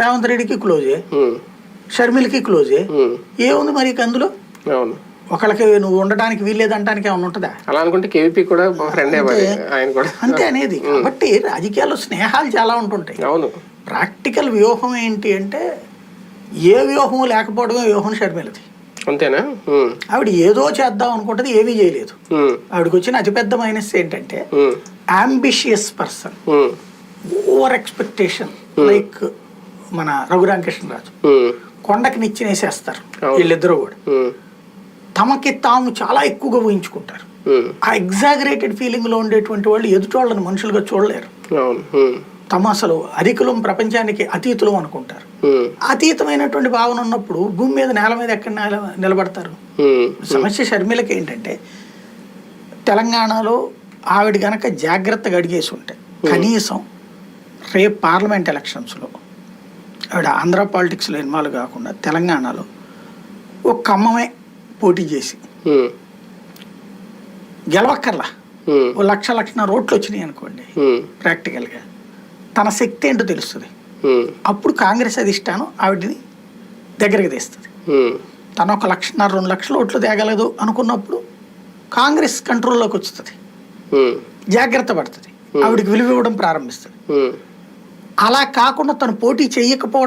రేవంత్ రెడ్డికి క్లోజే షర్మిలకి క్లోజే. ఏముంది మరి అందులో? అవును. ఒకళ్ళకి నువ్వు ఉండడానికి వీల్లేదంటానికి ఏమైనా ఉంటుందా? అలా అనుకుంటే కేవీపీ కూడా ఫ్రెండే ఆయన కూడా. అంతే అనేది. కాబట్టి రాజకీయాల్లో స్నేహాలు చాలా ఉంటుంటాయి. అవును. ప్రాక్టికల్ వ్యూహం ఏంటి అంటే ఏ వ్యూహం లేకపోవడమే వ్యూహం షర్మిలది. అంతేనా? ఆవిడ ఏదో చేద్దాం అనుకుంటుంది ఏమీ చేయలేదు. ఆవిడకి వచ్చిన అతిపెద్ద మైనస్ ఏంటంటే ambitious person over expectation like మన రఘురామకృష్ణరాజు. కొండకి నిచ్చినేసేస్తారు. వీళ్ళిద్దరూ కూడా. తమకి తాము చాలా ఎక్కువగా ఊహించుకుంటారు. ఆ ఎగ్జాగరేటెడ్ ఫీలింగ్లో ఉండేటువంటి వాళ్ళు ఎదుటి వాళ్ళని మనుషులుగా చూడలేరు. తమ అసలు అధికులం ప్రపంచానికి అతీతులం అనుకుంటారు. అతీతమైనటువంటి భావన ఉన్నప్పుడు భూమి మీద నేల మీద ఎక్కడ నిల నిలబడతారు? సమస్య షర్మిలకి ఏంటంటే తెలంగాణలో ఆవిడ గనక జాగ్రత్తగా అడిగేసి ఉంటే కనీసం రేపు పార్లమెంట్ ఎలక్షన్స్లో ఆవిడ ఆంధ్ర పాలిటిక్స్లో ఇన్వాల్వ్ కాకుండా తెలంగాణలో ఒక ఖమ్మమే పోటీ చేసి గెలవక్కర్లా. ఓ లక్ష లక్షన్నర రోట్లు వచ్చినాయి అనుకోండి ప్రాక్టికల్గా. తన శక్తి ఏంటో తెలుస్తుంది. అప్పుడు కాంగ్రెస్ అధిష్టానం ఆవిడని దగ్గరికి తీస్తుంది. తను ఒక లక్షన్నర రెండు లక్షల ఓట్లు తేగలదు అనుకున్నప్పుడు కాంగ్రెస్ కంట్రోల్లోకి వస్తుంది. ఉమ్, జాగ్రత్త పడుతుంది. ఆవిడకి విలువ ఇవ్వడం ప్రారంభిస్తుంది. అలా కాకుండా తను పోటీ చేయకపోవడం